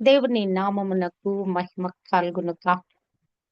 దేవుని నామమునకు మహిమ కలుగునుక.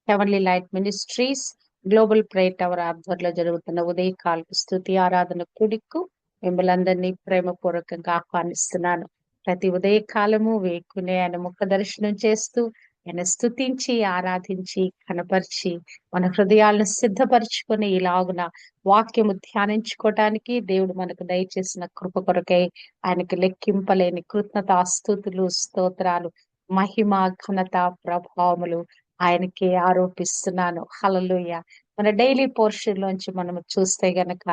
Heavenly light ministries global prayer tower ఆధ్వర్యంలో జరుగుతున్న ఉదయకాలపు స్థుతి ఆరాధన కుడికు మిమ్మల్ని అందరినీ ప్రేమపూర్వకంగా ఆహ్వానిస్తున్నాను. ప్రతి ఉదయకాలము వేకునే ఆయన ముఖ దర్శనం చేస్తూ ఆయన స్థుతించి ఆరాధించి కనపరిచి మన హృదయాలను సిద్ధపరచుకొని ఇలాగున వాక్యము ధ్యానించుకోవటానికి దేవుడు మనకు దయచేసిన కృప కొరకై ఆయనకి లెక్కింపలేని కృతజ్ఞతాస్తుతులు స్తోత్రాలు మహిమ ఘనత ప్రభావములు ఆయనకి ఆరోపిస్తున్నాను. హలలుయ మన డైలీ పోర్షన్ లోంచి మనం చూస్తే గనక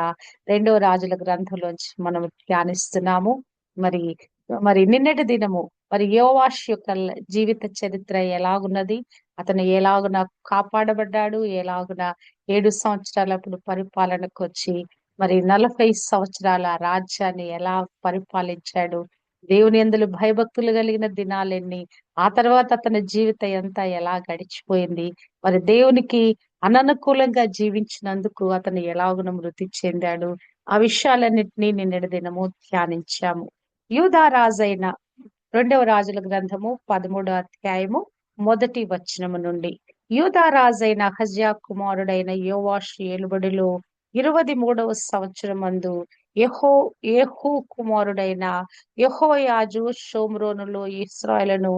రెండో రాజుల గ్రంథంలోంచి మనం ధ్యానిస్తున్నాము. మరి మరి నిన్నటి దినము మరి యోవాష్ యొక్క జీవిత చరిత్ర ఎలాగున్నది? అతను ఎలాగున కాపాడబడ్డాడు? ఎలాగున ఏడు సంవత్సరాలప్పుడు పరిపాలనకు వచ్చి మరి నలభై సంవత్సరాల రాజ్యాన్ని ఎలా పరిపాలించాడు? దేవుని ఎందులు భయభక్తులు కలిగిన దినాలెన్ని? ఆ తర్వాత అతని జీవితం అంతా ఎలా గడిచిపోయింది? మరి దేవునికి అననుకూలంగా జీవించినందుకు అతను ఎలాగున మృతి చెందాడు? ఆ విషయాలన్నింటినీ నిన్నటి దినము ధ్యానించాము. యూదా రాజైన రెండవ రాజుల గ్రంథము పదమూడో అధ్యాయము మొదటి వచనము నుండి. యూదా రాజైన హజ్యా కుమారుడైన యోవాష్ ఏలుబడిలో ఇరవై మూడవ సంవత్సరం అందు యహో ఏహు కుమారుడైన యహోయాజు షోమ్రోనులో ఇస్రాయలను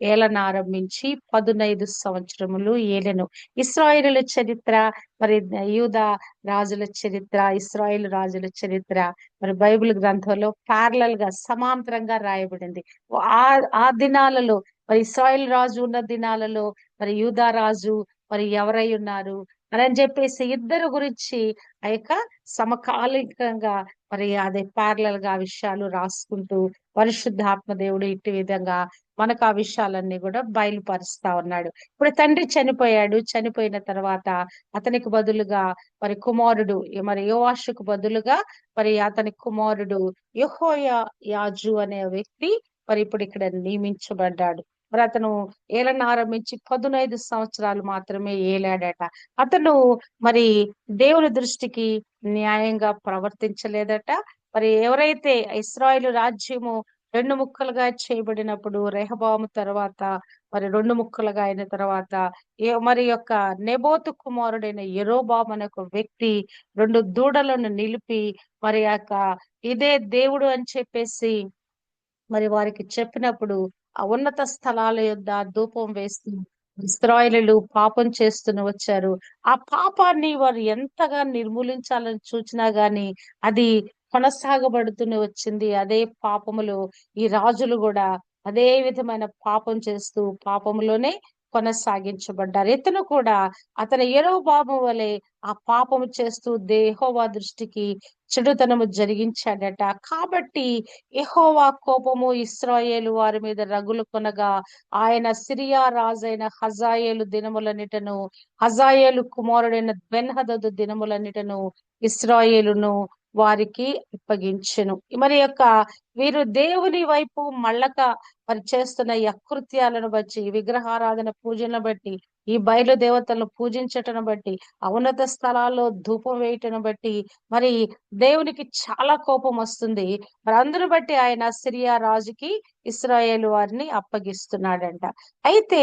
ఏలనారంభించి పదునైదు సంవత్సరములు ఏలెను. ఇస్రాయిల చరిత్ర మరి యూదా రాజుల చరిత్ర ఇస్రాయిల్ రాజుల చరిత్ర మరి బైబిల్ గ్రంథంలో ప్యారలల్గా సమాంతరంగా రాయబడింది. ఆ ఆ దినాలలో మరి ఇస్రాయిల్ రాజు ఉన్న దినాలలో మరి యూదా రాజు మరి ఎవరై ఉన్నారు? అని చెప్పేసి ఇద్దరు గురించి ఆ యొక్క సమకాలికంగా మరి అదే ప్యారలల్గా విషయాలు రాసుకుంటూ పరిశుద్ధాత్మ దేవుడు ఇటు విధంగా మనకు ఆ విషయాలన్నీ కూడా బయలుపరుస్తా ఉన్నాడు. ఇప్పుడు తండ్రి చనిపోయాడు. చనిపోయిన తర్వాత అతనికి బదులుగా మరి కుమారుడు మరి యోవాషుకు బదులుగా మరి అతని కుమారుడు యహోయా యాజు అనే వ్యక్తి మరి ఇప్పుడు ఇక్కడ నియమించబడ్డాడు. మరి అతను ఏలన ఆరంభించి పదునైదు సంవత్సరాలు మాత్రమే ఏలాడట. అతను మరి దేవుని దృష్టికి న్యాయంగా ప్రవర్తించలేదట. మరి ఎవరైతే ఇస్రాయేల్ రాజ్యము రెండు ముక్కలుగా చేయబడినప్పుడు రెహబాము తర్వాత మరి రెండు ముక్కలుగా అయిన తర్వాత మరి యొక్క నెబోతు కుమారుడైన ఎరోబామ్ అనే ఒక వ్యక్తి రెండు దూడలను నిలిపి మరి యొక్క ఇదే దేవుడు అని చెప్పేసి మరి వారికి చెప్పినప్పుడు ఉన్నత స్థలాల యొద్ద ధూపం వేస్తూ ఇస్రాయిలు పాపం చేస్తూనే వచ్చారు. ఆ పాపాన్ని వారు ఎంతగా నిర్మూలించాలని చూచినా గాని అది కొనసాగబడుతూనే వచ్చింది. అదే పాపములు ఈ రాజులు కూడా అదే విధమైన పాపం చేస్తూ పాపములోనే కొనసాగించబడ్డారు. ఇతను కూడా అతని ఏరో బాబు వలె ఆ పాపము చేస్తూ దేహోవా దృష్టికి చెడుతనము జరిగించాడట. కాబట్టి ఎహోవా కోపము ఇస్రాయేలు వారి మీద రగులు కొనగా ఆయన సిరియా రాజైన హజాయేలు దినములన్నిటను హజాయేలు కుమారుడైన బెన్హదదు దినములన్నిటను ఇస్రాయేలును వారికి అప్పగించెను. మరి యొక్క వీరు దేవుని వైపు మళ్ళక మరి చేస్తున్న అకృత్యాలను బట్టి విగ్రహారాధన పూజలను బట్టి ఈ బయలు దేవతలను పూజించటను బట్టి అవనత స్థలాల్లో ధూపం వేయటను బట్టి మరి దేవునికి చాలా కోపం వస్తుంది. మరి అందరు బట్టి ఆయన సిరియా రాజుకి ఇస్రాయేల్ వారిని అప్పగిస్తున్నాడంట. అయితే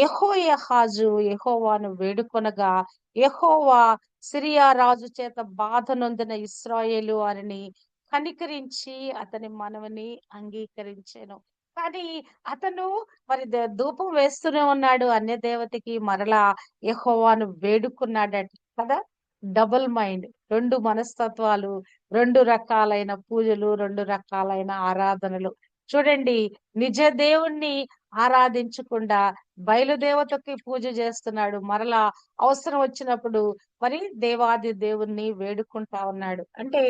యహో యహాజు యహోవాను వేడుకొనగా యహోవా సిరియా రాజు చేత బాధ నొందిన ఇస్రాయేలు వారిని కనికరించి అతని మనవిని అంగీకరించాను. కానీ అతను మరి ధూపం వేస్తూనే ఉన్నాడు. అన్య దేవతకి మరలా యహోవాను వేడుకున్నాడట కదా? Double mind. రెండు మనస్తత్వాలు రెండు రకాలైన పూజలు రెండు రకాలైన ఆరాధనలు. చూడండి నిజ దేవుణ్ణి ఆరాధించకుండా బయలుదేవతకి పూజ చేస్తున్నాడు. మరలా అవసరం వచ్చినప్పుడు మరి దేవాది దేవుణ్ణి వేడుకుంటా ఉన్నాడు. అంటే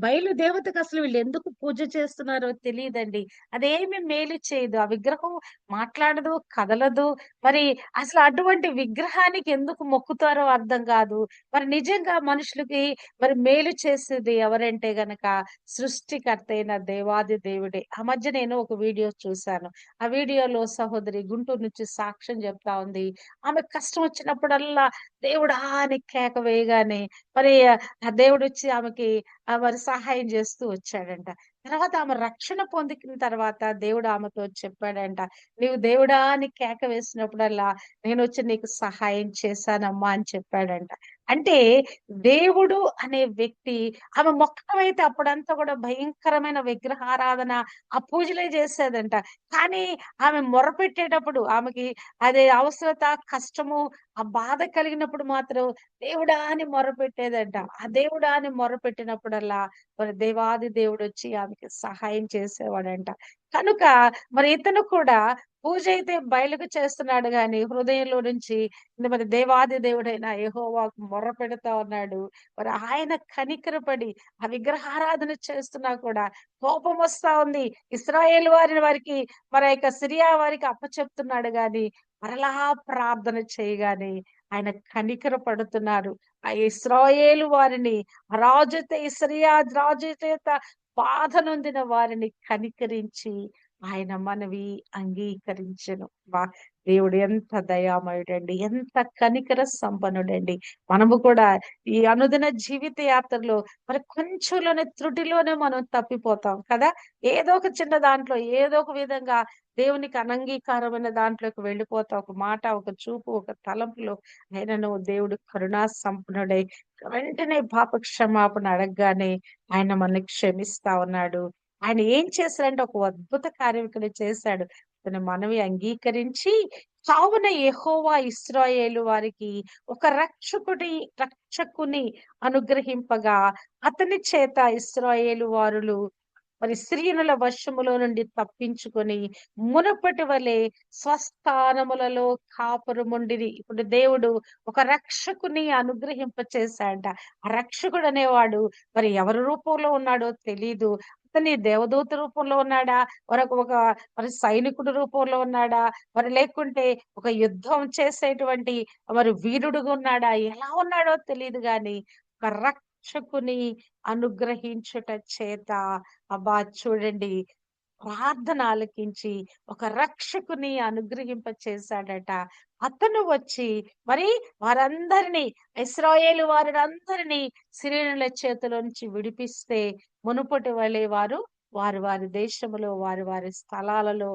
బయలు దేవతకు అసలు వీళ్ళు ఎందుకు పూజ చేస్తున్నారో తెలియదండి. అదేమి మేలు చేయదు. ఆ విగ్రహం మాట్లాడదు కదలదు. మరి అసలు అటువంటి విగ్రహానికి ఎందుకు మొక్కుతారో అర్థం కాదు. మరి నిజంగా మనుషులకి మరి మేలు చేసేది ఎవరంటే గనక సృష్టికర్త అయిన దేవాది దేవుడే. ఆ మధ్య నేను ఒక వీడియో చూశాను. ఆ వీడియోలో సహోదరి గుంటూరు నుంచి సాక్ష్యం చెప్తా ఉంది. ఆమె కష్టం వచ్చినప్పుడల్లా దేవుడు అని కేక వేయగానే మరి ఆ దేవుడు వచ్చి ఆమెకి మరి సహాయం చేస్తూ వచ్చాడంట. తర్వాత ఆమె రక్షణ పొందిన తర్వాత దేవుడు ఆమెతో చెప్పాడంట నీవు దేవుడా అని కేక వేసినప్పుడల్లా నేను వచ్చి నీకు సహాయం చేశానమ్మా అని చెప్పాడంట. అంటే దేవుడు అనే వ్యక్తి ఆమె మొక్కమైతే అప్పుడంతా కూడా భయంకరమైన విగ్రహారాధన ఆ పూజలే చేసేదంట. కానీ ఆమె మొరపెట్టేటప్పుడు ఆమెకి అదే అవసరత కష్టము ఆ బాధ కలిగినప్పుడు మాత్రం దేవుడా అని మొరపెట్టేదంట. ఆ దేవుడా అని మొరపెట్టినప్పుడల్లా మరి దేవాది దేవుడు వచ్చి ఆమెకి సహాయం చేసేవాడంట. కనుక మరి ఇతను కూడా పూజ అయితే బయలుకు చేస్తున్నాడు గాని హృదయంలో నుంచి మరి దేవాది దేవుడైన యెహోవాకు మొర్ర పెడతా ఉన్నాడు. మరి ఆయన కనికరపడి ఆ విగ్రహారాధన చేస్తున్నా కూడా కోపం వస్తా ఉంది. ఇస్రాయేల్ వారి వారికి మరి యొక్క సిరియా వారికి అప్పచెప్తున్నాడు గాని మరలా ప్రార్థన చేయగానే ఆయన కనికర పడుతున్నారు ఆ ఇస్రాయేలు వారిని ఆ రాజు ఇస్రియా రాజు చేత బాధ నొందిన వారిని కనికరించి ఆయన మనవి అంగీకరించను. వా దేవుడు ఎంత దయామయుడండి ఎంత కనికర సంపన్నుడండి. మనము కూడా ఈ అనుదిన జీవిత యాత్రలో మరి కొంచెంలోనే త్రుటిలోనే మనం తప్పిపోతాం కదా? ఏదో ఒక చిన్న దాంట్లో ఏదో ఒక విధంగా దేవునికి అనంగీకారమైన దాంట్లోకి వెళ్ళిపోతాం. ఒక మాట ఒక చూపు ఒక తలంపులో. ఆయనను దేవుడు కరుణా సంపన్నుడై వెంటనే పాప క్షమాపణ అడగగానే ఆయన మనల్ని క్షమిస్తా ఉన్నాడు. ఆయన ఏం చేశాడంటే ఒక అద్భుత కార్యం ఇక్కడ చేశాడు. తన మనవి అంగీకరించి కావున ఎహోవా ఇస్రాయేలు వారికి ఒక రక్షకుడి రక్షకుని అనుగ్రహింపగా అతని చేత ఇస్రాయేలు వారులు మరి స్త్రీనుల వశములో నుండి తప్పించుకొని మునపటి వలె స్వస్థానములలో కాపురముండిరి ఇప్పుడు దేవుడు ఒక రక్షకుని అనుగ్రహింప చేశాడంట ఆ రక్షకుడు అనేవాడు మరి ఎవరి రూపంలో ఉన్నాడో తెలీదు. అతని దేవదూత రూపంలో ఉన్నాడా? మరొక ఒక మరి సైనికుడు రూపంలో ఉన్నాడా? మరి లేకుంటే ఒక యుద్ధం చేసేటువంటి మరి వీరుడుగా ఉన్నాడా? ఎలా ఉన్నాడో తెలియదు గాని ఒక రక్షకుని అనుగ్రహించుట చేత అబ్బా చూడండి. ప్రార్థన ఆలకించి ఒక రక్షకుని అనుగ్రహింప చేశాడట అతను వచ్చి మరి వారందరినీ ఇస్రాయేలు వారందరినీ సిరియనుల చేతిలో నుంచి విడిపిస్తే మునుపటి వలె వారు వారి వారి దేశంలో వారి వారి స్థలాలలో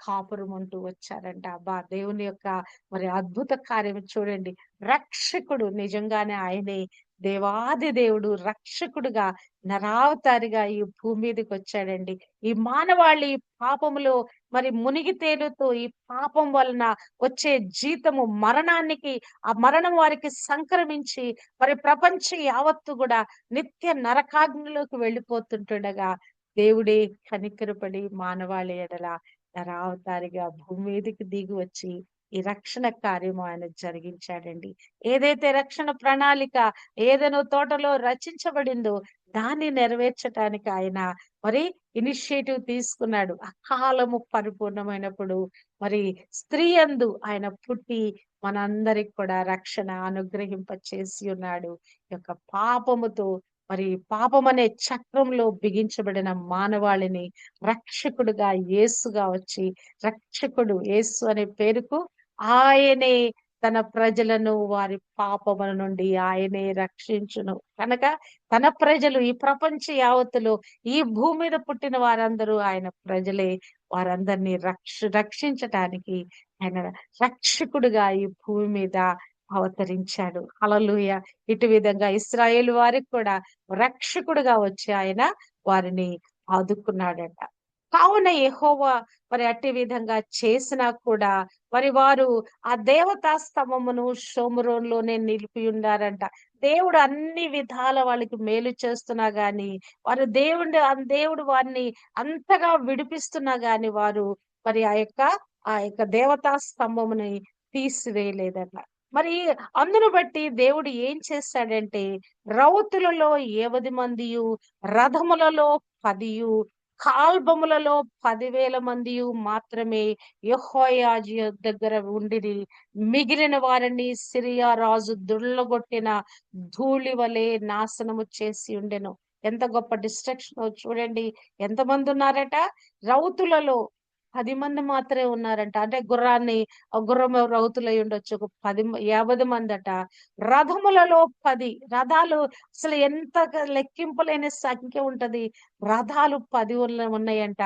కాపురం ఉంటూ వచ్చారంట. అబ్బా! దేవుని యొక్క మరి అద్భుత కార్యం చూడండి. రక్షకుడు నిజంగానే ఆయనే. దేవాది దేవుడు రక్షకుడుగా నరావతారిగా ఈ భూమి మీదకి వచ్చాడండి. ఈ మానవాళి పాపములో మరి మునిగి తేలుతూ ఈ పాపం వలన వచ్చే జీతము మరణానికి ఆ మరణం వారికి సంక్రమించి మరి ప్రపంచ యావత్తు కూడా నిత్య నరకాగ్నిలోకి వెళ్ళిపోతుంటుండగా దేవుడే కనికరపడి మానవాళి ఎడల నరావతారిగా భూమి మీదకి దిగి వచ్చి ఈ రక్షణ కార్యం ఆయన జరిగించాడండి. ఏదైతే రక్షణ ప్రణాళిక ఏదైనా తోటలో రచించబడిందో దాన్ని నెరవేర్చడానికి ఆయన మరి ఇనిషియేటివ్ తీసుకున్నాడు. అకాలము పరిపూర్ణమైనప్పుడు మరి స్త్రీ అందు ఆయన పుట్టి మనందరికి కూడా రక్షణ అనుగ్రహింప చేసి ఉన్నాడు యొక్క పాపముతో మరి పాపం అనే చక్రంలో బిగించబడిన మానవాళిని రక్షకుడుగా యేసుగా వచ్చి రక్షకుడు యేసు అనే పేరుకు ఆయనే తన ప్రజలను వారి పాపముల నుండి ఆయనే రక్షించును. కనుక తన ప్రజలు ఈ ప్రపంచ యావత్తులో ఈ భూమి మీద పుట్టిన వారందరూ ఆయన ప్రజలే. వారందరినీ రక్ష రక్షించటానికి ఆయన రక్షకుడుగా ఈ భూమి మీద అవతరించాడు. అలలుయ ఇటు విధంగా ఇస్రాయేల్ వారికి కూడా రక్షకుడుగా వచ్చి ఆయన వారిని ఆదుకున్నాడట. కావున ఎహోవా మరి అట్టి విధంగా చేసినా కూడా మరి వారు ఆ దేవతా స్తంభమును షోమురోన్లోనే నిలిపి ఉన్నారంట దేవుడు అన్ని విధాల వాళ్ళకి మేలు చేస్తున్నా గాని వారు దేవుడు ఆ దేవుడు వారిని అంతగా విడిపిస్తున్నా గాని వారు మరి ఆ యొక్క ఆ యొక్క దేవతా స్తంభముని తీసివేయలేదన్న మరి అందును బట్టి దేవుడు ఏం చేస్తాడంటే రౌతులలో ఏవది మందియు? రథములలో పదియు? కాల్బములలో పదివేల మంది మాత్రమే యెహోయాజు దగ్గర ఉండిరి. మిగిలిన వారిని సిరియా రాజు దుళ్ళగొట్టిన ధూళి వలె నాశనము చేసి ఉండెను. ఎంత గొప్ప డిస్ట్రక్షన్ చూడండి. ఎంతమంది ఉన్నారట? రౌతులలో పది మంది మాత్రమే ఉన్నారంట. అంటే గుర్రాన్ని గుర్రం రౌతులై ఉండొచ్చు? ఒక పది యాభై మంది అట రథములలో పది రథాలు అసలు ఎంత లెక్కింపులేని సంఖ్య ఉంటది. రథాలు పది ఉన్నాయంట.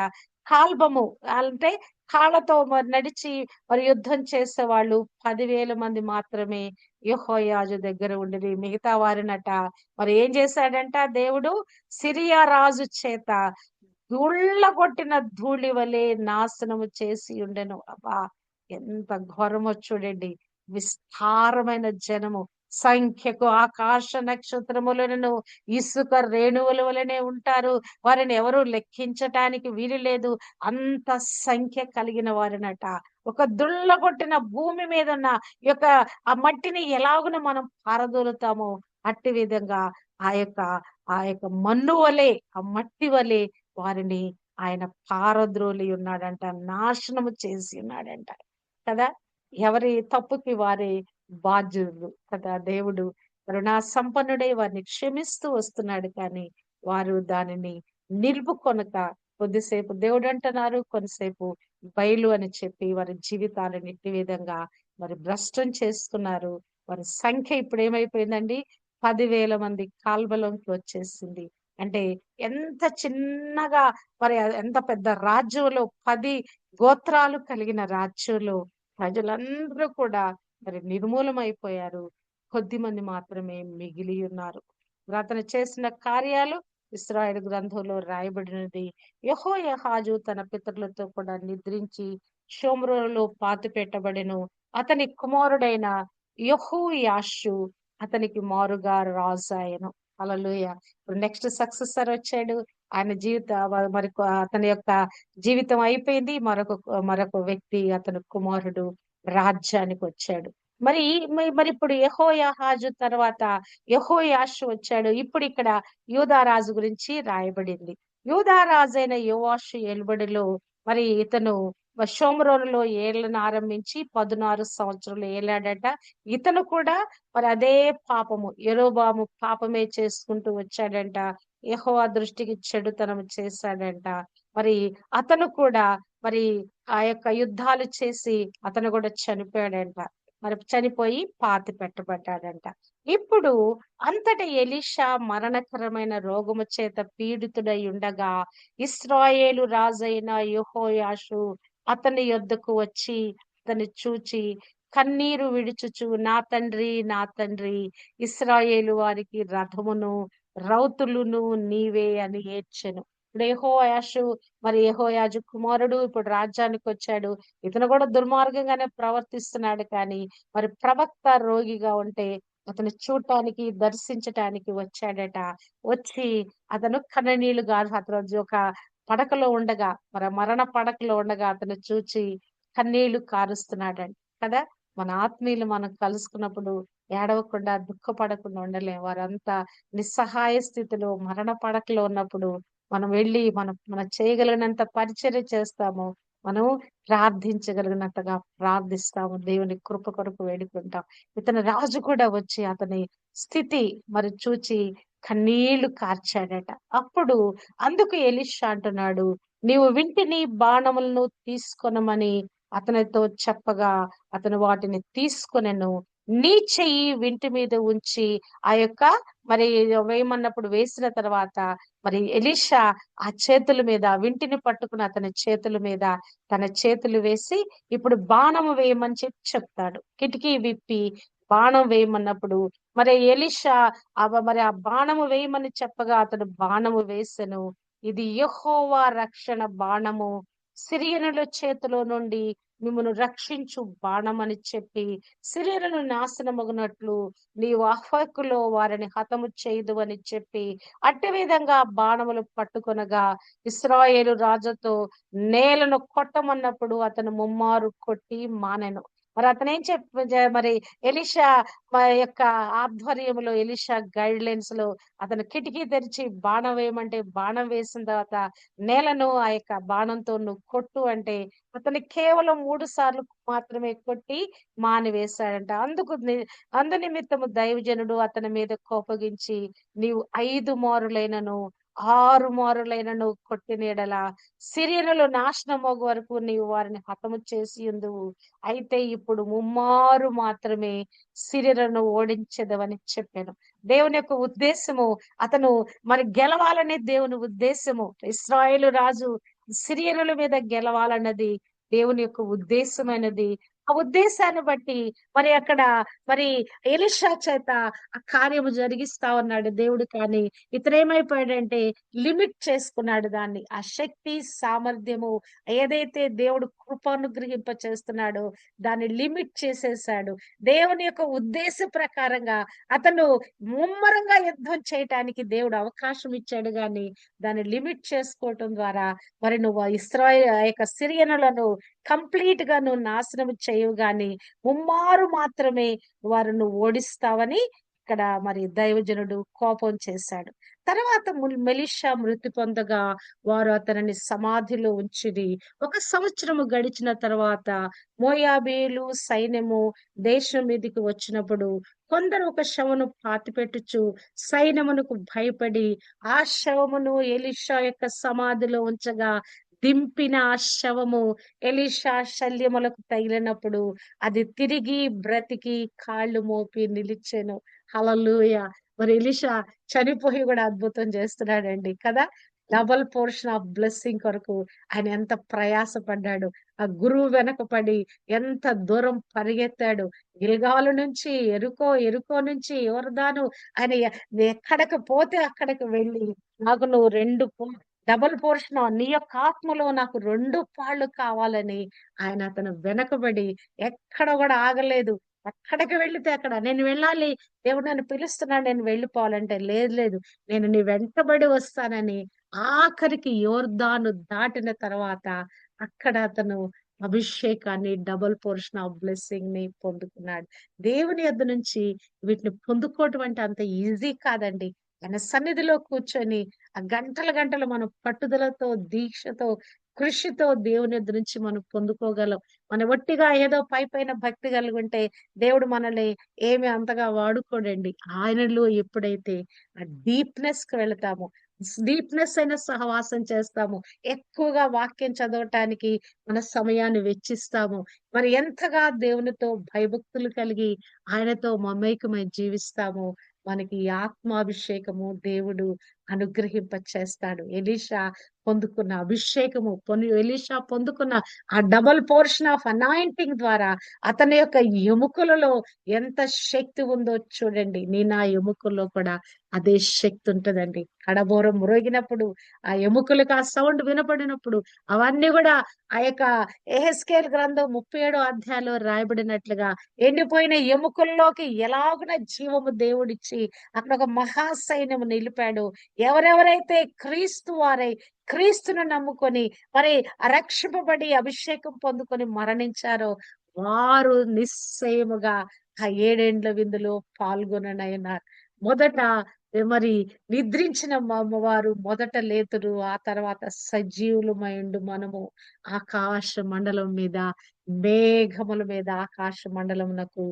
కాల్బము అంటే కాళ్ళతో మరి నడిచి మరి యుద్ధం చేసే వాళ్ళు పదివేల మంది మాత్రమే యహోయాజు దగ్గర ఉండేది. మిగతా వారినట మరి ఏం చేశాడంట దేవుడు? సిరియా రాజు చేత కొట్టిన ధూళి వలె నాశనము చేసి ఉండెను. అబ్బా ఎంత ఘోరమో చూడండి. విస్తారమైన జనము. సంఖ్యకు ఆకాశ నక్షత్రములను ఇసుక రేణువుల వలనే ఉంటారు. వారిని ఎవరు లెక్కించటానికి వీలు లేదు. అంత సంఖ్య కలిగిన వారినట. ఒక దుళ్ళగొట్టిన భూమి మీద ఉన్న ఈ యొక్క ఆ మట్టిని ఎలాగున మనం పారదోలుతామో అట్టి విధంగా ఆ యొక్క ఆ యొక్క మన్ను వలె ఆ మట్టి వలె వారిని ఆయన పారద్రోలి ఉన్నాడంట నాశనము చేసి ఉన్నాడంట. కదా? ఎవరి తప్పుకి వారి బాధ్యులు కదా? దేవుడు కరుణా సంపన్నుడై వారిని క్షమిస్తూ వస్తున్నాడు కానీ వారు దానిని నిలుపుకొనక కొద్దిసేపు దేవుడు అంటున్నారు కొంతసేపు బయలు అని చెప్పి వారి జీవితాలను ఇట్టి విధంగా మరి భ్రష్టం చేస్తున్నారు వారి సంఖ్య ఇప్పుడు ఏమైపోయిందండి పదివేల మంది కాల్బలంకి వచ్చేసింది. అంటే ఎంత చిన్నగా మరి ఎంత పెద్ద రాజ్యంలో పది గోత్రాలు కలిగిన రాజ్యంలో ప్రజలందరూ కూడా మరి నిర్మూలమైపోయారు. కొద్ది మంది మాత్రమే మిగిలి ఉన్నారు. అతను చేసిన కార్యాలు ఇస్రాయేల్ గ్రంథంలో రాయబడినది. యహో యహాజు తన పితరులతో కూడా నిద్రించి షోమ్రోలో పాతి పెట్టబడెను. అతని కుమారుడైన యహూ యాషు అతనికి మారుగా రాజాయను. అలలుయ ఇప్పుడు నెక్స్ట్ సక్సెసర్ వచ్చాడు. ఆయన జీవిత మరి అతని యొక్క జీవితం అయిపోయింది. మరొక మరొక వ్యక్తి అతను కుమారుడు రాజ్యానికి వచ్చాడు. మరి మరి- మరి ఇప్పుడు యహోయాహాజు తర్వాత యహోయాషు వచ్చాడు. ఇప్పుడు ఇక్కడ యూదారాజు గురించి రాయబడింది. యూదారాజు అయిన ఎలుబడిలో మరి ఇతను షోమరోనులో ఏళ్ళను ఆరంభించి పదునారు సంవత్సరాలు ఏలాడట ఇతను కూడా మరి అదే పాపము ఎరోబాము పాపమే చేసుకుంటూ వచ్చాడంట. యెహోవా దృష్టికి చెడుతనం చేశాడంట. మరి అతను కూడా మరి ఆ యొక్క యుద్ధాలు చేసి అతను కూడా చనిపోయాడంట. మరి చనిపోయి పాతి పెట్టబడ్డాడంట. ఇప్పుడు అంతట ఎలీషా మరణకరమైన రోగము చేత పీడితుడై ఉండగా ఇస్రాయేలు రాజైన యుహోయాషు అతని యొద్దకు వచ్చి అతన్ని చూచి కన్నీరు విడుచుచు నా తండ్రి నా తండ్రి ఇస్రాయేలు వారికి రథమును రౌతులును నీవే అని ఏడ్చెను. ఇప్పుడు యెహోయాషు మరి యెహోయాజు కుమారుడు ఇప్పుడు రాజ్యానికి వచ్చాడు ఇతను కూడా దుర్మార్గంగానే ప్రవర్తిస్తున్నాడు కానీ మరి ప్రవక్త రోగిగా ఉంటే అతను చూడటానికి దర్శించటానికి వచ్చాడట. వచ్చి అతను కన్ననీళ్ళు కాదు అతను ఒక పడకలో ఉండగా మరి మరణ పడకలో ఉండగా అతను చూచి కన్నీళ్ళు కారుస్తున్నాడండి కదా? మన ఆత్మీయులు మనం కలుసుకున్నప్పుడు ఏడవకుండా దుఃఖపడకుండా ఉండలేం వారంతా నిస్సహాయ స్థితిలో మరణ పడకలో ఉన్నప్పుడు మనం వెళ్ళి మనం మనం చేయగలిగినంత పరిచర్య చేస్తాము. మనం ప్రార్థించగలిగినంతగా ప్రార్థిస్తాము. దేవుని కృప కొరకు వేడుకుంటాం. ఇతని రాజు కూడా వచ్చి అతని స్థితి మరి చూచి కన్నీళ్ళు కార్చాడట. అప్పుడు అందుకు ఎలిషా అంటున్నాడు నీవు వింటిని బాణములను తీసుకొనమని అతనితో చెప్పగా అతను వాటిని తీసుకొనెను. నీ చెయ్యి వింటి మీద ఉంచి ఆ యొక్క మరి వేయమన్నప్పుడు వేసిన తర్వాత మరి ఎలీషా ఆ చేతుల మీద వింటిని పట్టుకుని అతని చేతుల మీద తన చేతులు వేసి ఇప్పుడు బాణము వేయమని చెప్పి చెప్తాడు. కిటికీ విప్పి బాణం వేయమన్నప్పుడు మరి ఎలిషా మరి ఆ బాణము వేయమని చెప్పగా అతడు బాణము వేసెను. ఇది యహోవా రక్షణ బాణము. సిరియనుల చేతిలో నుండి మిమ్మను రక్షించు బాణమని చెప్పి శరీరను నాశనమగునట్లు నీవు వాహకులో వారిని హతము చేయదు అని చెప్పి అట్టి విధంగా బాణములు పట్టుకొనగా ఇస్రాయేలు రాజుతో నేలను కొట్టమన్నప్పుడు అతను ముమ్మారు కొట్టి మానెను. మరి అతను ఏం చెప్ప మరి ఎలిషా యొక్క ఆధ్వర్యంలో ఎలిషా గైడ్ లైన్స్లో అతను కిటికీ తెరిచి బాణం వేయమంటే బాణం వేసిన తర్వాత నేలను ఆ యొక్క బాణంతో నువ్వు కొట్టు అంటే అతని కేవలం మూడు సార్లు మాత్రమే కొట్టి మానివేశాడంట. అందుకు అందు నిమిత్తము దైవజనుడు అతని మీద కోపగించి నీవు ఐదు మారులైనను ఆరు మారులైన నువ్వు కొట్టిన ఎడల సిరియనులు నాశనమోగు వరకు నీవు వారిని హతము చేసి ఉందువు అయితే ఇప్పుడు ముమ్మారు మాత్రమే సిరియలను ఓడించదవని చెప్పాను. దేవుని యొక్క ఉద్దేశము అతను మరి గెలవాలనే దేవుని ఉద్దేశము. ఇస్రాయేలు రాజు సిరియనుల మీద గెలవాలన్నది దేవుని యొక్క ఉద్దేశమైనది. ఆ ఉద్దేశాన్ని బట్టి మరి అక్కడ మరి ఎలిషా చేత ఆ కార్యము జరిగిస్తా ఉన్నాడు దేవుడు. కానీ ఇతరేమైపోయాడంటే లిమిట్ చేసుకున్నాడు దాన్ని. ఆ శక్తి సామర్థ్యము ఏదైతే దేవుడు కృపానుగ్రహింప చేస్తున్నాడో దాన్ని లిమిట్ చేసేసాడు. దేవుని యొక్క ఉద్దేశ ప్రకారంగా అతను ముమ్మరంగా యుద్ధం చేయటానికి దేవుడు అవకాశం ఇచ్చాడు. గాని దాన్ని లిమిట్ చేసుకోవటం ద్వారా మరి నువ్వు ఇస్రాయల్ యొక్క సిరియనులను కంప్లీట్గా నువ్వు నాశనం చేయవు గాని ముమ్మారు మాత్రమే వారు నువ్వు ఓడిస్తావని ఇక్కడ మరి దైవజనుడు కోపం చేశాడు. తర్వాత మెలిషా మృతి పొందగా వారు అతనిని సమాధిలో ఉంచిది ఒక సంవత్సరము గడిచిన తర్వాత మోయాబేలు సైన్యము దేశం మీదకి వచ్చినప్పుడు కొందరు ఒక శవను పాతిపెట్టుచు సైన్యమునకు భయపడి ఆ శవమును ఎలిషా యొక్క సమాధిలో ఉంచగా దింపిన ఆ శవము ఎలిషా శల్యములకు తగిలినప్పుడు అది తిరిగి బ్రతికి కాళ్ళు మోపి నిలిచెను. హలలుయ మరి ఎలిషా చనిపోయి కూడా అద్భుతం చేస్తున్నాడండి కదా. డబల్ పోర్షన్ ఆఫ్ బ్లెస్సింగ్ కొరకు ఆయన ఎంత ప్రయాసపడ్డాడు. ఆ గురువు వెనక పడి ఎంత దూరం పరిగెత్తాడు. గిల్గాలు నుంచి ఎరుకో ఎరుకో నుంచి ఎవరిదాను ఆయన ఎక్కడికి పోతే అక్కడికి వెళ్ళి నాకు నువ్వు రెండు పో- డబుల్ పోర్షన్ నీ యొక్క ఆత్మలో నాకు రెండు పాళ్ళు కావాలని ఆయన అతను వెనకబడి ఎక్కడ కూడా ఆగలేదు. ఎక్కడికి వెళితే అక్కడ నేను వెళ్ళాలి. దేవుడు నన్ను పిలుస్తున్నాడు. నేను వెళ్ళిపోవాలంటే లేదు లేదు. నేను నీ వెంటబడి వస్తానని ఆఖరికి యోర్ధాను దాటిన తర్వాత అక్కడ అతను అభిషేకాన్ని డబుల్ పోర్షన్ ఆఫ్ బ్లెస్సింగ్ని పొందుకున్నాడు. దేవుని యొద్ నుంచి వీటిని పొందుకోవటం అంటే అంత ఈజీ కాదండి. ఆయన సన్నిధిలో కూర్చొని ఆ గంటల గంటలు మనం పట్టుదలతో దీక్షతో కృషితో దేవుని యొద్ద నుంచి మనం పొందుకోగలం. మన ఒట్టిగా ఏదో పై పైన భక్తి కలిగి ఉంటే దేవుడు మనల్ని ఏమి అంతగా వాడుకోడండి. ఆయనలో ఎప్పుడైతే ఆ డీప్నెస్కి వెళతామో డీప్నెస్ అయిన సహవాసం చేస్తాము ఎక్కువగా వాక్యం చదవటానికి మన సమయాన్ని వెచ్చిస్తాము మరి ఎంతగా దేవునితో భయభక్తులు కలిగి ఆయనతో మమేకమై జీవిస్తామో మనకి ఆత్మాభిషేకము దేవుడు అనుగ్రహింప చేస్తాడు ఎలీషా పొందుకున్న అభిషేకము పొంది ఎలీషా పొందుకున్న ఆ డబల్ పోర్షన్ ఆఫ్ అనాయింటింగ్ ద్వారా అతని యొక్క ఎముకలలో ఎంత శక్తి ఉందో చూడండి. నీ నా ఎముకల్లో కూడా అదే శక్తి ఉంటదండి. కడబోరం మ్రోగినప్పుడు ఆ ఎముకలకు ఆ సౌండ్ వినపడినప్పుడు అవన్నీ కూడా ఆ యొక్క ఎహెస్కేల్ గ్రంథం ముప్పై ఏడో అధ్యాయంలో రాయబడినట్లుగా ఎండిపోయిన ఎముకల్లోకి ఎలాగున జీవము దేవుడిచ్చి అక్కడ ఒక మహాసైన్యము నిలిపాడు. ఎవరెవరైతే క్రీస్తు వారై క్రీస్తును నమ్ముకొని మరి రక్షింపబడి అభిషేకం పొందుకొని మరణించారో వారు నిశ్చయముగా ఆ ఏడేండ్ల విందులో పాల్గొననైనారు మొదట మరి నిద్రించిన అమ్మవారు మొదట లేతురు ఆ తర్వాత సజీవులమైండు మనము. ఆకాశ మండలం మీద మేఘముల మీద ఆకాశ మండలమునకు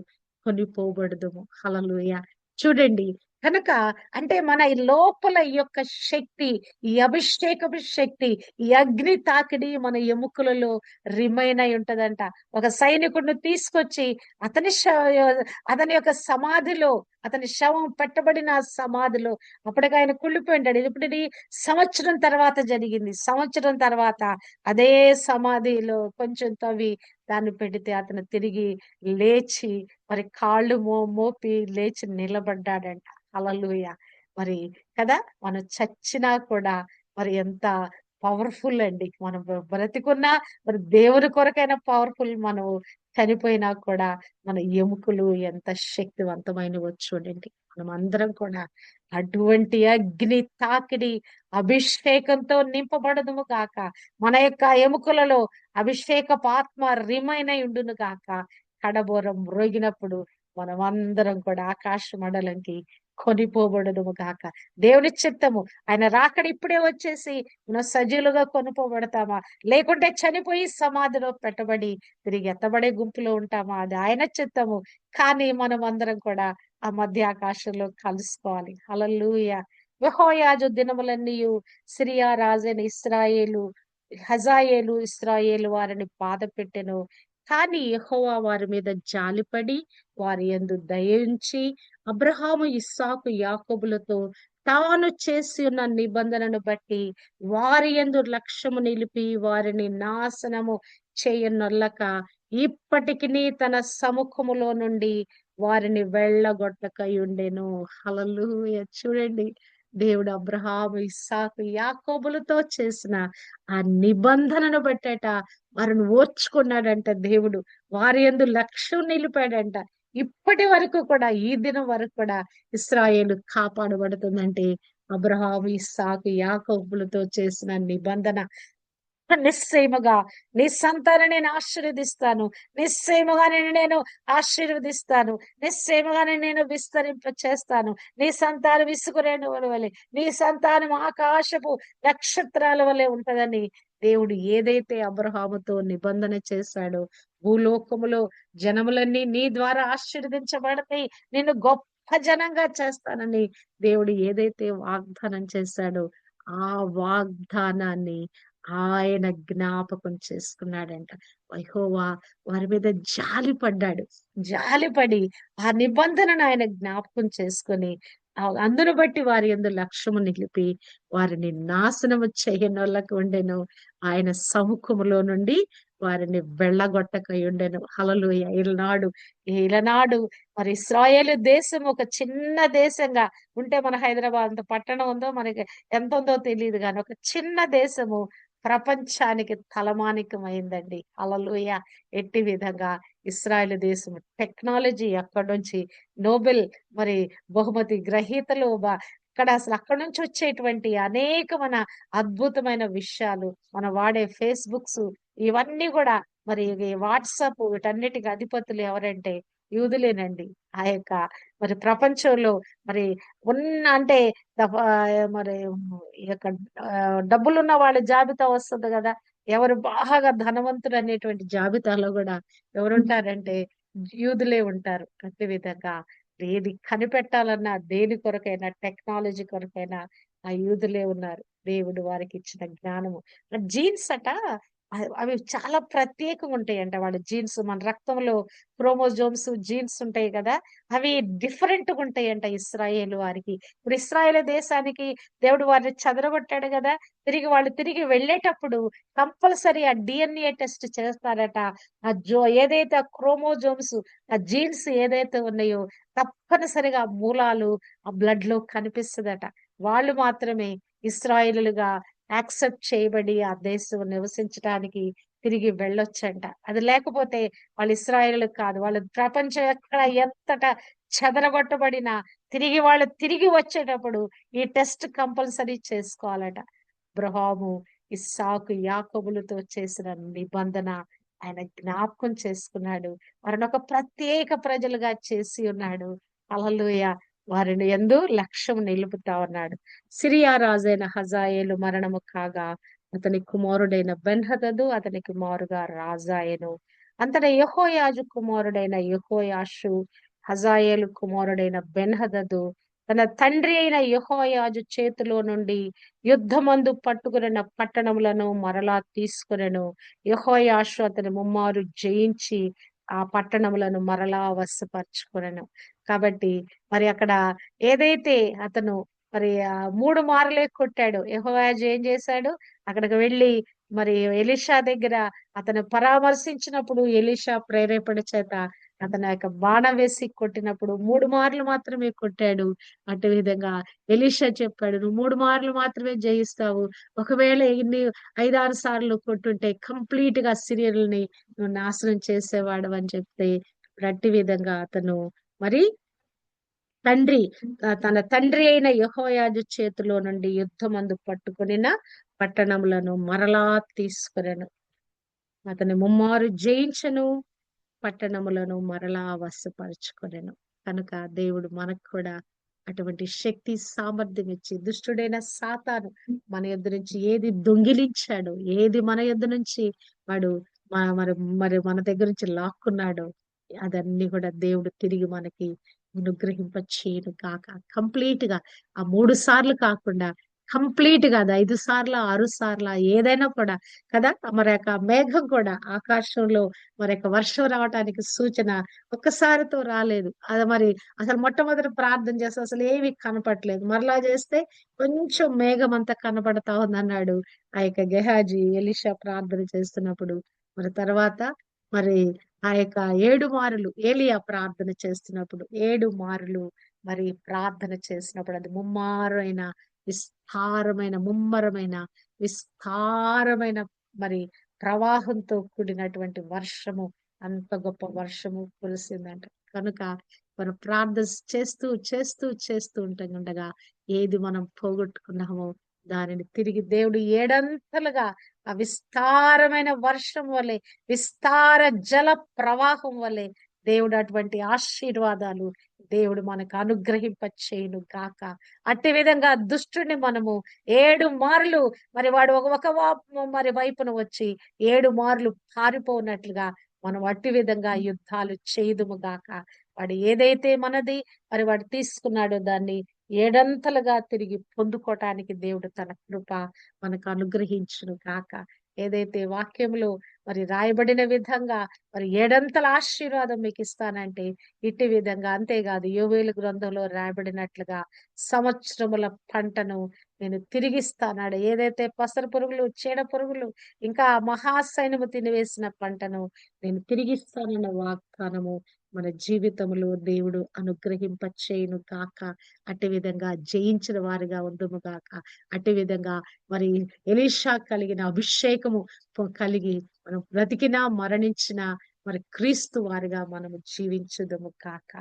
కొనిపోబడదుము. హలలుయ చూడండి కనుక అంటే మన ఈ లోపల ఈ యొక్క శక్తి ఈ అభిషేకపు శక్తి ఈ అగ్ని తాకిడి మన ఎముకలలో రిమైన్ అయి ఉంటదంట. ఒక సైనికుడిని తీసుకొచ్చి అతని అతని యొక్క సమాధిలో అతని శవం పెట్టబడిన సమాధిలో అప్పటికి ఆయన కుళ్ళిపోయింటాడు ఇప్పుడు ఇది సంవత్సరం తర్వాత జరిగింది. సంవత్సరం తర్వాత అదే సమాధిలో కొంచెం తవ్వి దాన్ని పెడితే అతను తిరిగి లేచి మరి కాళ్ళు మో మోపి లేచి నిలబడ్డాడంట. అలలుయ మరి కదా! మనం చచ్చినా కూడా మరి ఎంత పవర్ఫుల్ అండి. మనం బ్రతికున్నా మరి దేవుని కొరకైనా పవర్ఫుల్ మనం చనిపోయినా కూడా మన ఎముకలు ఎంత శక్తివంతమైనవో చూడండి. మనం అందరం కూడా అటువంటి అగ్ని తాకిడి అభిషేకంతో నింపబడదుము గాక. మన యొక్క ఎముకలలో అభిషేక ఆత్మ రిమైన్ అయి ఉండును గాక. కడబోరం మ్రోగినప్పుడు మనం అందరం కూడా ఆకాశ మండలంకి కొనిపోబడదుము కాక దేవుని చిత్తము. ఆయన రాకడ ఇప్పుడే వచ్చేసి మనం సజీలుగా కొనుపోబడతామా లేకుంటే చనిపోయి సమాధిలో పెట్టబడి తిరిగి ఎత్తబడే గుంపులో ఉంటామా? అది ఆయన చిత్తము. కానీ మనం అందరం కూడా ఆ మధ్య ఆకాశంలో కలుసుకోవాలి. హల్లెలూయా. యెహోయాజు దినములన్నీయు సిరియా రాజైన ఇస్రాయేలు హజాయేలు ఇస్రాయేలు వారిని బాధ పెట్టెను కానీ యహోవా వారి మీద జాలిపడి వారి యందు దయించి అబ్రహాము ఇస్సాకు యాకబులతో తాను చేసి ఉన్న నిబంధనను బట్టి వారి యందు లక్ష్యము నిలిపి వారిని నాశనము చేయనొల్లక ఇప్పటికి తన సముఖములో నుండి వారిని వెళ్ళగొట్టకయుండెను. హలలు చూడండి దేవుడు అబ్రహాము ఇస్సాకు యాకోబులతో చేసిన ఆ నిబంధనను బట్టట వారిని ఓర్చుకున్నాడంట దేవుడు. వారి ఎందు లక్ష్యం నిలిపాడంట. ఇప్పటి వరకు కూడా ఈ దినం వరకు కూడా ఇస్రాయేలు కాపాడబడుతుందంటే అబ్రహాము ఇస్సాకు యాకోబులతో చేసిన నిబంధన. నిశ్చయముగా నీ సంతానం నేను ఆశీర్వదిస్తాను. నిశ్చయముగా నేను నేను ఆశీర్వదిస్తాను. నిశ్చయముగా నేను విస్తరింప చేస్తాను నీ సంతానం విసుకురేణు వలె నీ సంతానం ఆకాశపు నక్షత్రాల వలె ఉంటదని దేవుడు ఏదైతే అబ్రహాముతో నిబంధన చేశాడో భూలోకములో జనములన్నీ నీ ద్వారా ఆశీర్వదించబడతాయి. నిన్ను గొప్ప జనంగా చేస్తానని దేవుడు ఏదైతే వాగ్దానం చేశాడో ఆ వాగ్దానాన్ని ఆయన జ్ఞాపకం చేసుకున్నాడంట. వైహోవా వారి మీద జాలి పడ్డాడు. జాలిపడి ఆ నిబంధనను ఆయన జ్ఞాపకం చేసుకొని అందును బట్టి వారి ఎందు లక్ష్యము నిలిపి వారిని నాశనము చేయనోళ్ళకు ఉండెను. ఆయన సముఖములో నుండి వారిని వెళ్ళగొట్టకై ఉండెను. హలలుయ ఏలనాడు ఏలనాడు మరి ఇస్రాయేల్ దేశం ఒక చిన్న దేశంగా ఉంటే మన హైదరాబాద్ అంత పట్టణం ఉందో మనకి ఎంత ఉందో తెలియదు కానీ ఒక చిన్న దేశము ప్రపంచానికి తలమానికమైందండి. అలలోయ ఎట్టి విధంగా ఇస్రాయేల్ దేశం టెక్నాలజీ అక్కడి నుంచి నోబెల్ మరి బహుమతి గ్రహీతలు ఇక్కడ అక్కడ అసలు అక్కడ నుంచి వచ్చేటువంటి అనేకమైన అద్భుతమైన విషయాలు మనం వాడే ఫేస్బుక్స్ ఇవన్నీ కూడా మరి వాట్సాప్ వీటన్నిటికి అధిపతులు ఎవరంటే యూదులేనండి. ఆ యొక్క మరి ప్రపంచంలో మరి ఉన్న అంటే మరి ఈ యొక్క డబ్బులున్న వాళ్ళ జాబితా వస్తుంది కదా. ఎవరు బాగా ధనవంతులు అనేటువంటి జాబితాలో కూడా ఎవరుంటారంటే యూదులే ఉంటారు. అదే విధంగా ఏది కనిపెట్టాలన్నా దేని కొరకైనా టెక్నాలజీ కొరకైనా ఆ యూదులే ఉన్నారు. దేవుడు వారికి ఇచ్చిన జ్ఞానము. జీన్స్ అట అవి చాలా ప్రత్యేకంగా ఉంటాయంట వాళ్ళ. జీన్స్ మన రక్తంలో క్రోమోజోమ్స్ జీన్స్ ఉంటాయి కదా అవి డిఫరెంట్గా ఉంటాయంట ఇస్రాయేల్ వారికి. ఇప్పుడు ఇస్రాయేల్ దేశానికి దేవుడు వారిని చదరగొట్టాడు కదా తిరిగి వాళ్ళు తిరిగి వెళ్ళేటప్పుడు కంపల్సరీ ఆ డిఎన్ఏ టెస్ట్ చేస్తారట. ఆ జో ఏదైతే ఆ క్రోమోజోమ్స్ ఆ జీన్స్ ఏదైతే ఉన్నాయో తప్పనిసరిగా మూలాలు ఆ బ్లడ్లో కనిపిస్తుందట. వాళ్ళు మాత్రమే ఇస్రాయిలుగా యాక్సెప్ట్ చేయబడి ఆ దేశం నివసించడానికి తిరిగి వెళ్ళొచ్చంట. అది లేకపోతే వాళ్ళు ఇస్రాయేల్ కాదు. వాళ్ళు ప్రపంచం ఎక్కడ ఎంతట చెదరగొట్టబడినా తిరిగి వాళ్ళు తిరిగి వచ్చేటప్పుడు ఈ టెస్ట్ కంపల్సరీ చేసుకోవాలట. అబ్రహాము ఇస్సాకు యాకబులతో చేసిన నిబంధన ఆయన జ్ఞాపకం చేసుకున్నాడు. వారిని ఒక ప్రత్యేక ప్రజలుగా చేసి ఉన్నాడు. అలలోయ వారిని ఎందు లక్ష్యం నిలుపుతా ఉన్నాడు. సిరియా రాజైన హజాయేలు మరణము కాగా అతని కుమారుడైన బెన్హదదు అతనికి మారుగా రాజాయను. అంతట యహోయాజు కుమారుడైన యహోయాషు హజాయేలు కుమారుడైన బెన్హదదు తన తండ్రి అయిన యహోయాజు చేతిలో నుండి యుద్ధమందు పట్టుకున్న పట్టణములను మరలా తీసుకునెను. యహోయాషు అతని ముమ్మారు జయించి ఆ పట్టణములను మరలా వశపరుచుకునెను. కాబట్టి మరి అక్కడ ఏదైతే అతను మరి ఆ మూడు మారులే కొట్టాడు యహోయాజ్ ఏం చేశాడు? అక్కడికి వెళ్ళి మరి ఎలిషా దగ్గర అతను పరామర్శించినప్పుడు ఎలిషా ప్రేరేపణ చేత అతని యొక్క బాణం వేసి కొట్టినప్పుడు మూడు మార్లు మాత్రమే కొట్టాడు. అటు విధంగా ఎలీషా చెప్పాడు నువ్వు మూడు మార్లు మాత్రమే జయిస్తావు. ఒకవేళ ఇన్ని ఐదారు సార్లు కొట్టుంటే కంప్లీట్గా సిరియల్ని నువ్వు నాశనం చేసేవాడు అని చెప్తే అట్టి విధంగా అతను మరి తండ్రి తన తండ్రి అయిన యహోయాజు చేతిలో నుండి యుద్ధమందు పట్టుకునిన పట్టణములను మరలా తీసుకురాను. అతని ముమ్మారు జయించను. పట్టణములను మరలా వశపరుచుకొనెను. కనుక దేవుడు మనకు కూడా అటువంటి శక్తి సామర్థ్యం ఇచ్చి దుష్టుడైన సాతాను మన యొద్ నుంచి ఏది దొంగిలించాడు ఏది మన యొద్ద నుంచి వాడు మ- మరి మరి మన దగ్గర నుంచి లాక్కున్నాడో అదన్నీ కూడా దేవుడు తిరిగి మనకి అనుగ్రహింప చేయను కాక కంప్లీట్గా ఆ మూడు సార్లు కాకుండా కంప్లీట్గా అది ఐదు సార్లు ఆరు సార్లు ఏదైనా కూడా కదా? మరి యొక్క మేఘం కూడా ఆకాశంలో మరి యొక్క వర్షం రావటానికి సూచన ఒక్కసారితో రాలేదు. అది మరి అసలు మొట్టమొదటి ప్రార్థన చేస్తే అసలు ఏమి కనపట్లేదు మరలా చేస్తే కొంచెం మేఘం అంతా కనపడతా ఉంది అన్నాడు ఆ యొక్క గెహాజీ ఎలిషా ప్రార్థన చేస్తున్నప్పుడు. మరి తర్వాత మరి ఆ యొక్క ఏడు మారులు ఏలియా ప్రార్థన చేస్తున్నప్పుడు. ఏడు మారులు మరి ప్రార్థన చేసినప్పుడు అది ముమ్మారైన విస్తారమైన ముమ్మరమైన విస్తారమైన మరి ప్రవాహంతో కూడినటువంటి వర్షము. అంత గొప్ప వర్షము కురిసిందంట. కనుక మనం ప్రార్థన చేస్తూ చేస్తూ చేస్తూ ఉంటాం ఉండగా ఏది మనం పోగొట్టుకున్నామో దానిని తిరిగి దేవుడు ఏడంతలుగా ఆ విస్తారమైన వర్షం వలె విస్తార జల ప్రవాహం వలె దేవుడు అటువంటి ఆశీర్వాదాలు దేవుడు మనకు అనుగ్రహింపచేయును గాక. అట్టి విధంగా దుష్టుని మనము ఏడు మార్లు మరి వాడు ఒక మరి వైపున వచ్చి ఏడు మార్లు పారిపోనట్లుగా మనం అట్టి విధంగా యుద్ధాలు చేయదుము గాక. వాడు ఏదైతే మనది మరి వాడు తీసుకున్నాడో దాన్ని ఏడంతలుగా తిరిగి పొందుకోవటానికి దేవుడు తన కృప మనకు అనుగ్రహించును కాక ఏదైతే వాక్యంలో మరి రాయబడిన విధంగా మరి ఏడంతల ఆశీర్వాదం మీకు ఇస్తానంటే ఇట్టి విధంగా అంతేకాదు యోవేలు గ్రంథంలో రాయబడినట్లుగా సంవత్సరముల పంటను నేను తిరిగిస్తానాడు. ఏదైతే పసర పురుగులు చీడ పురుగులు ఇంకా మహాసైన్యము తినివేసిన పంటను నేను తిరిగిస్తానన్న వాగ్దానము మన జీవితంలో దేవుడు అనుగ్రహింప చేయును కాక అట్టి విధంగా జయించిన వారిగా ఉండుము కాక అట్టి విధంగా మరి ఎలీషా కలిగిన అభిషేకము కలిగి మనం బ్రతికినా మరణించిన మరి క్రీస్తు వారిగా మనము జీవించుదము కాక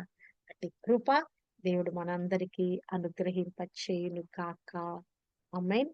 అట్టి కృప దేవుడు మనందరికీ అనుగ్రహింప చేయును కాక అమ్మాయి